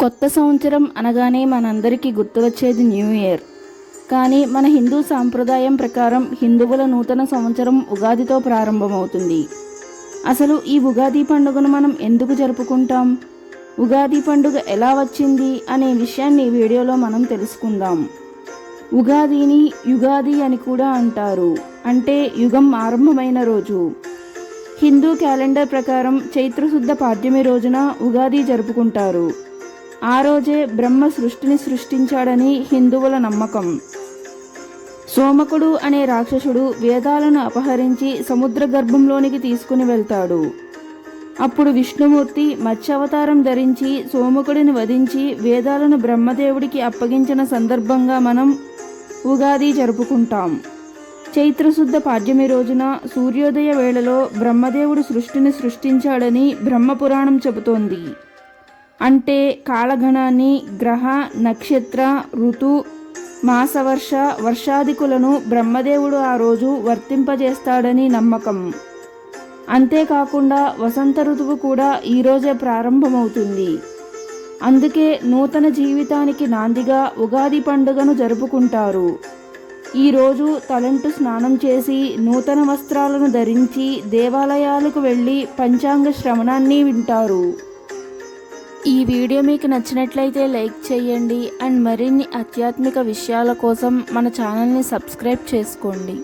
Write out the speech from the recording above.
కొత్త సంవత్సరం అనగానే మనందరికీ గుర్తు వచ్చేది న్యూ ఇయర్. కానీ మన హిందూ సాంప్రదాయం ప్రకారం హిందువుల నూతన సంవత్సరం ఉగాదితో ప్రారంభమవుతుంది. అసలు ఈ ఉగాది పండుగను మనం ఎందుకు జరుపుకుంటాం? ఉగాది పండుగ ఎలా వచ్చింది అనే విషయాన్ని ఈ వీడియోలో మనం తెలుసుకుందాం. ఉగాదిని యుగాది అని కూడా అంటారు. అంటే యుగం ఆరంభమైన రోజు. హిందూ క్యాలెండర్ ప్రకారం చైత్రశుద్ధ పాడ్యమి రోజున ఉగాది జరుపుకుంటారు. ఆ రోజే బ్రహ్మ సృష్టిని సృష్టించాడని హిందువుల నమ్మకం. సోమకుడు అనే రాక్షసుడు వేదాలను అపహరించి సముద్ర గర్భంలోనికి తీసుకుని వెళ్తాడు. అప్పుడు విష్ణుమూర్తి మత్స్యావతారం ధరించి సోమకుడిని వధించి వేదాలను బ్రహ్మదేవుడికి అప్పగించిన సందర్భంగా మనం ఉగాది జరుపుకుంటాం. చైత్రశుద్ధ పాడ్యమి రోజున సూర్యోదయ వేళలో బ్రహ్మదేవుడు సృష్టిని సృష్టించాడని బ్రహ్మపురాణం చెబుతోంది. అంటే కాలగణాన్ని గ్రహ నక్షత్ర ఋతు మాసవర్ష వర్షాధికులను బ్రహ్మదేవుడు ఆ రోజు వర్తింపజేస్తాడని నమ్మకం. అంతేకాకుండా వసంత ఋతువు కూడా ఈరోజే ప్రారంభమవుతుంది. అందుకే నూతన జీవితానికి నాందిగా ఉగాది పండుగను జరుపుకుంటారు. ఈరోజు తలంటు స్నానం చేసి నూతన వస్త్రాలను ధరించి దేవాలయాలకు వెళ్ళి పంచాంగ శ్రవణాన్ని వింటారు. ఈ వీడియో మీకు నచ్చినట్లయితే లైక్ చేయండి అండ్ మరిన్ని ఆధ్యాత్మిక విషయాల కోసం మన ఛానల్ని సబ్స్క్రైబ్ చేసుకోండి.